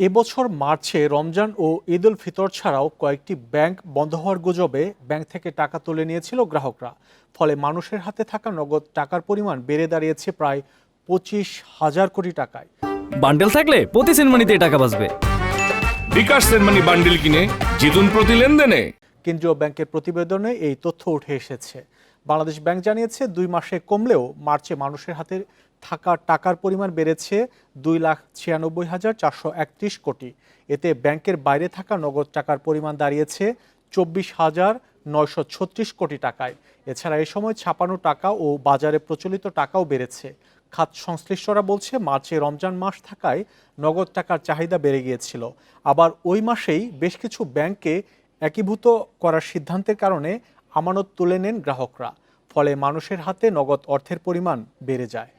এবছর মার্চে রমজান ও ঈদ উল ফিতর ছাড়াও কয়েকটি ব্যাংক বন্ধ হওয়ার গুজবে ব্যাংক থেকে টাকা তুলে নিয়েছিল গ্রাহকরা। ফলে মানুষের হাতে থাকা নগদ টাকার পরিমাণ বেড়ে দাঁড়িয়েছে প্রায় পঁচিশ হাজার কোটি টাকায়। বান্ডেল থাকলে প্রতি সেনমানিতে টাকা বাঁচবে। বিকাশ সেনমানি বান্ডিল কিনে জিতুন প্রতি লেনদেনে। কেন্দ্রীয় ব্যাংকের প্রতিবেদনে এই তথ্য উঠে এসেছে। বাংলাদেশ ব্যাংক জানিয়েছে দুই মাসে কমলেও মার্চে মানুষের হাতে থাকা টাকার পরিমাণ বেড়েছে দুই লাখ ছিয়ানব্বই হাজার চারশো একত্রিশ কোটি। এতে ব্যাংকের বাইরে থাকা নগদ টাকার পরিমাণ দাঁড়িয়েছে চব্বিশ হাজার নয়শো ছত্রিশ কোটি টাকায়। এছাড়া এ সময় ছাপানো টাকা ও বাজারে প্রচলিত টাকাও বেড়েছে। খাত সংশ্লিষ্টরা বলছে, মার্চে রমজান মাস থাকায় নগদ টাকার চাহিদা বেড়ে গিয়েছিল। আবার ওই মাসেই বেশ কিছু ব্যাংকে একীভূত করার সিদ্ধান্তের কারণে আমানত তুলে নেন গ্রাহকরা। ফলে মানুষের হাতে নগদ অর্থের পরিমাণ বেড়ে যায়।